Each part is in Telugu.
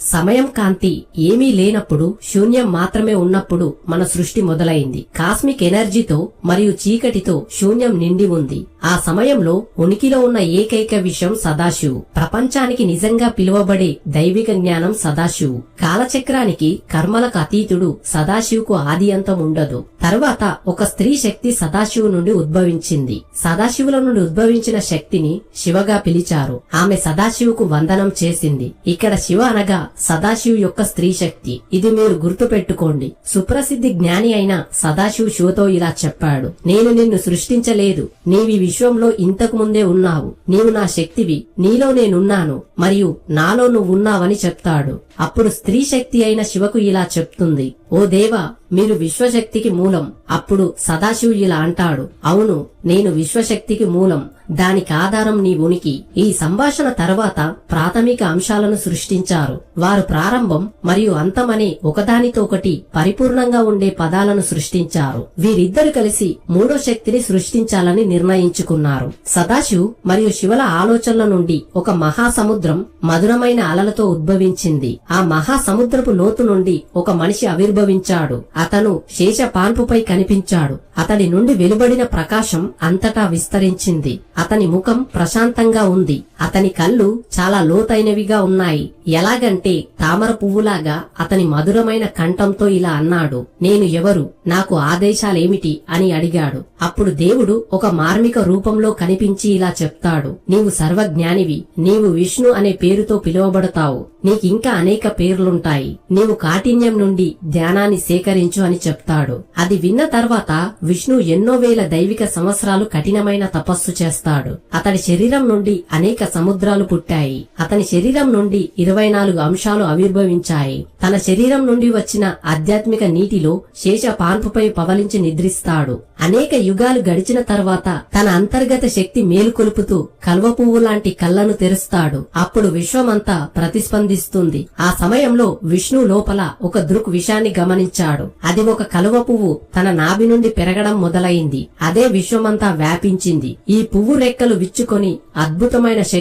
సమయం కాంతి ఏమీ లేనప్పుడు శూన్యం మాత్రమే ఉన్నప్పుడు మన సృష్టి మొదలైంది. కాస్మిక్ ఎనర్జీతో మరియు చీకటితో శూన్యం నిండి ఉంది. ఆ సమయంలో ఉనికిలో ఉన్న ఏకైక విషయం సదాశివు. ప్రపంచానికి నిజంగా పిలువబడే దైవిక జ్ఞానం సదాశివు. కాలచక్రానికి కర్మలకు అతీతుడు సదాశివుకు ఆది అంతం ఉండదు. తరువాత ఒక స్త్రీ శక్తి సదాశివు నుండి ఉద్భవించింది. సదాశివుల నుండి ఉద్భవించిన శక్తిని శివగా పిలిచారు. ఆమె సదాశివుకు వందనం చేసింది. ఇక్కడ శివ అనగా సదాశివు యొక్క స్త్రీ శక్తి. ఇది మీరు గుర్తు పెట్టుకోండి సుప్రసిద్ధి జ్ఞాని అయిన సదాశివు శివతో ఇలా చెప్పాడు. నేను నిన్ను సృష్టించలేదు. నీవి విశ్వంలో ఇంతకు ముందే ఉన్నావు. నీవు నా శక్తివి. నీలో నేనున్నాను. మరియు నాలో నువ్వు ఉన్నావని చెప్తాడు. అప్పుడు స్త్రీ శక్తి అయిన శివకు ఇలా చెప్తుంది. ఓ దేవా మీరు విశ్వశక్తికి మూలం అప్పుడు సదాశివు ఇలా అంటాడు. అవును నేను విశ్వశక్తికి మూలం. దానికి ఆధారం నీ ఉనికి. ఈ సంభాషణ తర్వాత ప్రాథమిక అంశాలను సృష్టించారు. వారు ప్రారంభం మరియు అంతమనే ఒకదానితో ఒకటి పరిపూర్ణంగా ఉండే పదాలను సృష్టించారు. వీరిద్దరు కలిసి మూడో శక్తిని సృష్టించాలని నిర్ణయించుకున్నారు. సదాశివ్ మరియు శివల ఆలోచనల నుండి ఒక మహాసముద్రం మధురమైన అలలతో ఉద్భవించింది. ఆ మహాసముద్రపు లోతు నుండి ఒక మనిషి అనుభవించాడు. అతను శేష పాన్పుపై కనిపించాడు. అతడి నుండి వెలువడిన ప్రకాశం అంతటా విస్తరించింది. అతని ముఖం ప్రశాంతంగా ఉంది. అతని కళ్ళు చాలా లోతైనవిగా ఉన్నాయి. ఎలాగంటే తామర పువ్వులాగా అతని మధురమైన కంఠంతో ఇలా అన్నాడు నేను ఎవరు? నాకు ఆదేశాలేమిటి? అని అడిగాడు. అప్పుడు దేవుడు ఒక మార్మిక రూపంలో కనిపించి ఇలా చెప్తాడు నీవు సర్వజ్ఞానివి నీవు విష్ణు అనే పేరుతో పిలువబడతావు. నీకింకా అనేక పేర్లుంటాయి. నీవు కాఠిన్యం నుండి ధ్యానాన్ని సేకరించు అని చెప్తాడు. అది విన్న తర్వాత విష్ణు ఎన్నో వేల దైవిక సంవత్సరాలు కఠినమైన తపస్సు చేస్తాడు. అతడి శరీరం నుండి అనేక సముద్రాలు పుట్టాయి. అతని శరీరం నుండి ఇరవై నాలుగు అంశాలు ఆవిర్భవించాయి. తన శరీరం నుండి వచ్చిన ఆధ్యాత్మిక నీటిలో శేష పాన్పుపై పవలించి నిద్రిస్తాడు. అనేక యుగాలు గడిచిన తర్వాత తన అంతర్గత శక్తి మేలుకొలుపుతూ కల్వ పువ్వు లాంటి కళ్ళను తెరుస్తాడు. అప్పుడు విశ్వమంతా ప్రతిస్పందిస్తుంది. ఆ సమయంలో విష్ణు లోపల ఒక దృక్ విషాన్ని గమనించాడు. అది ఒక కలువ పువ్వు తన నాభి నుండి పెరగడం మొదలైంది. అదే విశ్వమంతా వ్యాపించింది. ఈ పువ్వు రెక్కలు విచ్చుకొని అద్భుతమైన శక్తి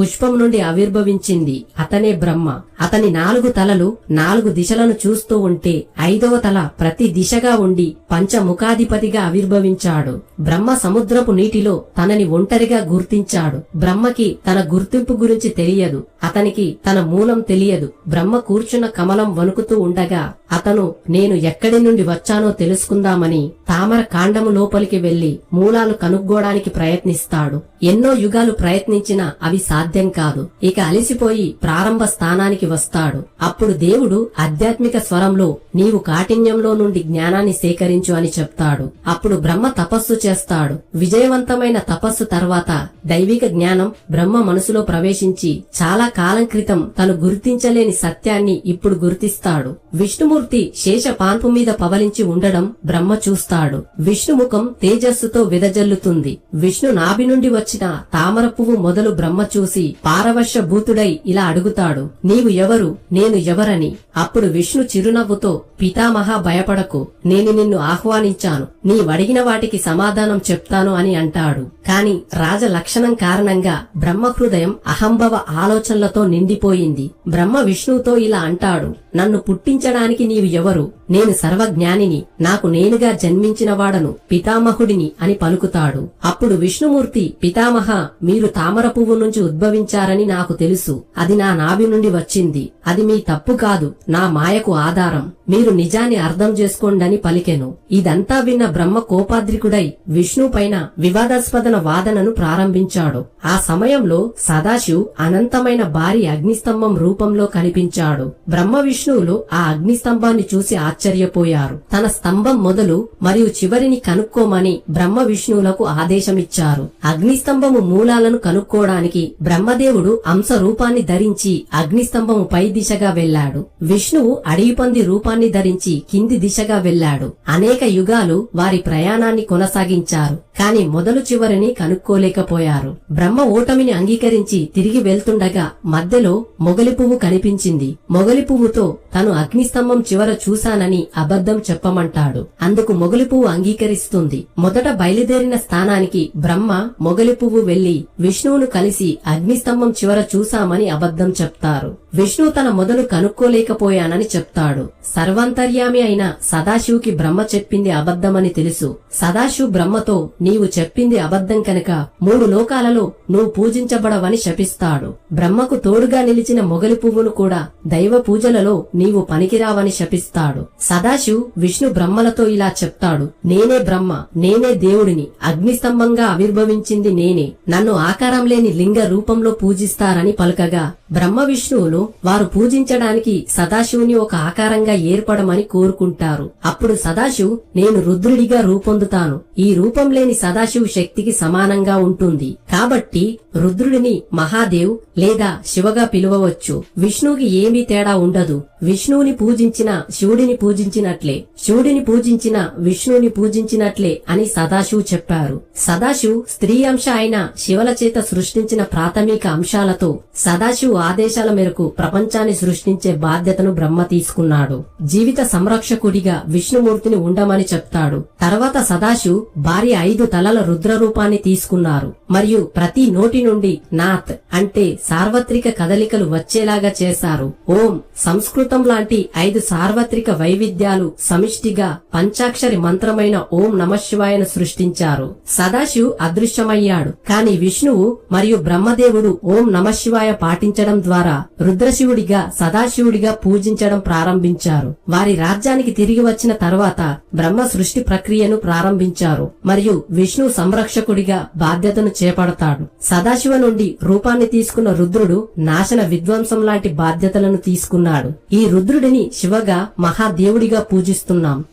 పుష్పం నుండి ఆవిర్భవించింది. అతనే బ్రహ్మ. అతని నాలుగు తలలు నాలుగు దిశలను చూస్తూ ఉంటే ఐదవ తల ప్రతి దిశగా ఉండి పంచముఖాధిపతిగా ఆవిర్భవించాడు. బ్రహ్మ సముద్రపు నీటిలో తనని ఒంటరిగా గుర్తించాడు. బ్రహ్మకి తన గుర్తింపు గురించి తెలియదు. అతనికి తన మూలం తెలియదు. బ్రహ్మ కూర్చున్న కమలం వణుకుతూ ఉండగా అతను నేను ఎక్కడి నుండి వచ్చానో తెలుసుకుందామని తామర కాండము లోపలికి వెళ్ళి మూలాలు కనుక్కోవడానికి ప్రయత్నిస్తాడు. ఎన్నో యుగాలు ప్రయత్నించినా అవి సాధ్యం కాదు. ఇక అలసిపోయి ప్రారంభ స్థానానికి వస్తాడు. అప్పుడు దేవుడు ఆధ్యాత్మిక స్వరంలో నీవు కాఠిన్యంలో నుండి జ్ఞానాన్ని సేకరించు అని చెప్తాడు. అప్పుడు బ్రహ్మ తపస్సు చేస్తాడు. విజయవంతమైన తపస్సు తర్వాత దైవిక జ్ఞానం బ్రహ్మ మనసులో ప్రవేశించి చాలా కాలం క్రితం తను గుర్తించలేని సత్యాన్ని ఇప్పుడు గుర్తిస్తాడు. విష్ణుమూర్తి శేష పాన్పు మీద పవలించి ఉండడం బ్రహ్మ చూస్తాడు. విష్ణుముఖం తేజస్సుతో విదజల్లుతుంది. విష్ణు నాభి నుండి వచ్చిన తామర పువ్వు మొదలు బ్రహ్మ చూసి పారవశ్య భూతుడై ఇలా అడుగుతాడు. నీవు ఎవరు? నేను ఎవరని? అప్పుడు విష్ణు చిరునవ్వుతో పితామహ భయపడకు. నేను నిన్ను ఆహ్వానించాను. నీవడిగిన వాటికి సమాధానం చెప్తాను అని అంటాడు. కాని రాజ లక్షణం కారణంగా బ్రహ్మ హృదయం అహంభవ ఆలోచనలతో నిండిపోయింది. బ్రహ్మ విష్ణువుతో ఇలా అంటాడు నన్ను పుట్టించడానికి నీవు ఎవరు? నేను సర్వజ్ఞానిని నాకు నేనుగా జన్మించినవాడను పితామహుడిని అని పలుకుతాడు. అప్పుడు విష్ణుమూర్తి పితామహ మీరు తామర పువ్వు నుంచి ఉద్భవించారని నాకు తెలుసు. అది నా నాభి నుండి వచ్చింది. అది మీ తప్పు కాదు నా మాయకు ఆధారం. మీరు నిజాన్ని అర్థం చేసుకోండని పలికెను. ఇదంతా విన్న బ్రహ్మ కోపాద్రికుడై విష్ణు పైన వివాదాస్పదన వాదనను ప్రారంభించాడు. ఆ సమయంలో సదాశివ్ అనంతమైన భారీ అగ్నిస్తంభం రూపంలో కనిపించాడు. బ్రహ్మ విష్ణువులు ఆ అగ్నిస్తంభాన్ని చూసి ఆశ్చర్యపోయారు. తన స్తంభం మొదలు మరియు చివరిని కనుక్కోమని బ్రహ్మ విష్ణువులకు ఆదేశమిచ్చారు. అగ్నిస్తంభము మూలాలను కనుక్కోవడానికి బ్రహ్మదేవుడు అంశ రూపాన్ని ధరించి అగ్నిస్తంభము పై దిశగా వెళ్ళాడు విష్ణువు అడవిపంది రూపాన్ని ధరించి కింది దిశగా వెళ్ళాడు అనేక యుగాలు వారి ప్రయాణాన్ని కొనసాగించారు కాని మొదలు చివరిని కనుక్కోలేకపోయారు. బ్రహ్మ ఓటమిని అంగీకరించి తిరిగి వెళ్తుండగా మధ్యలో మొగలి పువ్వు కనిపించింది. మొగలి పువ్వుతో తను అగ్నిస్తంభం చివర చూశానని అబద్ధం చెప్పమంటాడు. అందుకు మొగలి పువ్వు అంగీకరిస్తుంది. మొదట బయలుదేరిన స్థానానికి బ్రహ్మ మొగలి పువ్వు వెళ్ళి విష్ణువును కలిసి అగ్నిస్తంభం చివర చూశామని అబద్ధం చెప్తారు. విష్ణు తన మొదలు కనుక్కోలేకపోయానని చెప్తాడు. సర్వంతర్యామి అయిన సదాశివుకి బ్రహ్మ చెప్పింది అబద్ధమని తెలుసు. సదాశివ్ బ్రహ్మతో నీవు చెప్పింది అబద్ధం కనుక మూడు లోకాలలో నువ్వు పూజించబడవని శపిస్తాడు. బ్రహ్మకు తోడుగా నిలిచిన మొగలి పువ్వును కూడా దైవ పూజలలో నీవు పనికిరావని శపిస్తాడు. సదాశివ్ విష్ణు బ్రహ్మలతో ఇలా చెప్తాడు. నేనే బ్రహ్మ నేనే దేవుడిని అగ్నిస్తంభంగా ఆవిర్భవించింది నేనే. నన్ను ఆకారం లేని లింగ రూపంలో పూజిస్తారని పలుకగా బ్రహ్మ విష్ణువులు వారు పూజించడానికి సదాశివుని ఒక ఆకారంగా ఏర్పడమని కోరుకుంటారు. అప్పుడు సదాశివ్ నేను రుద్రుడిగా రూపొందుతాను. ఈ రూపం లేని సదాశివ్ శక్తికి సమానంగా ఉంటుంది. కాబట్టి రుద్రుడిని మహాదేవ్ లేదా శివగా పిలువవచ్చు. విష్ణువుకి ఏమీ తేడా ఉండదు. విష్ణువుని పూజించిన శివుడిని పూజించినట్లే శివుడిని పూజించిన విష్ణువుని పూజించినట్లే అని సదాశివ్ చెప్పారు. సదాశివ్ స్త్రీ అంశ అయిన శివల చేత సృష్టించిన ప్రాథమిక అంశాలతో సదాశివ్ ఆదేశాల మేరకు ప్రపంచాన్ని సృష్టించే బాధ్యతను బ్రహ్మ తీసుకున్నాడు. జీవిత సంరక్షకుడిగా విష్ణుమూర్తిని ఉండమని చెప్తాడు. తర్వాత సదాశివ్ భార్య ఐదు తలల రుద్ర రూపాన్ని తీసుకున్నారు. మరియు ప్రతి నోటి నుండి నాత్ అంటే సార్వత్రిక కదలికలు వచ్చేలాగా చేశారు. ఓం సంస్కృతం లాంటి ఐదు సార్వత్రిక వైవిధ్యాలు సమిష్టిగా పంచాక్షరి మంత్రమైన ఓం నమశివాయను సృష్టించారు. సదాశివ్ అదృశ్యమయ్యాడు. కాని విష్ణువు మరియు బ్రహ్మదేవుడు ఓం నమశివాయ పాటించడం ద్వారా రుద్రశివుడిగా సదాశివుడిగా పూజించడం ప్రారంభించారు. వారి రాజ్యానికి తిరిగి వచ్చిన తర్వాత బ్రహ్మ సృష్టి ప్రక్రియను ప్రారంభించారు. మరియు విష్ణు సంరక్షకుడిగా బాధ్యతను చేపడతాడు. సదాశివ నుండి రూపాన్ని తీసుకున్న రుద్రుడు నాశన విధ్వంసం లాంటి బాధ్యతలను తీసుకున్నాడు. ఈ రుద్రుడిని శివగా మహాదేవుడిగా పూజిస్తున్నాం.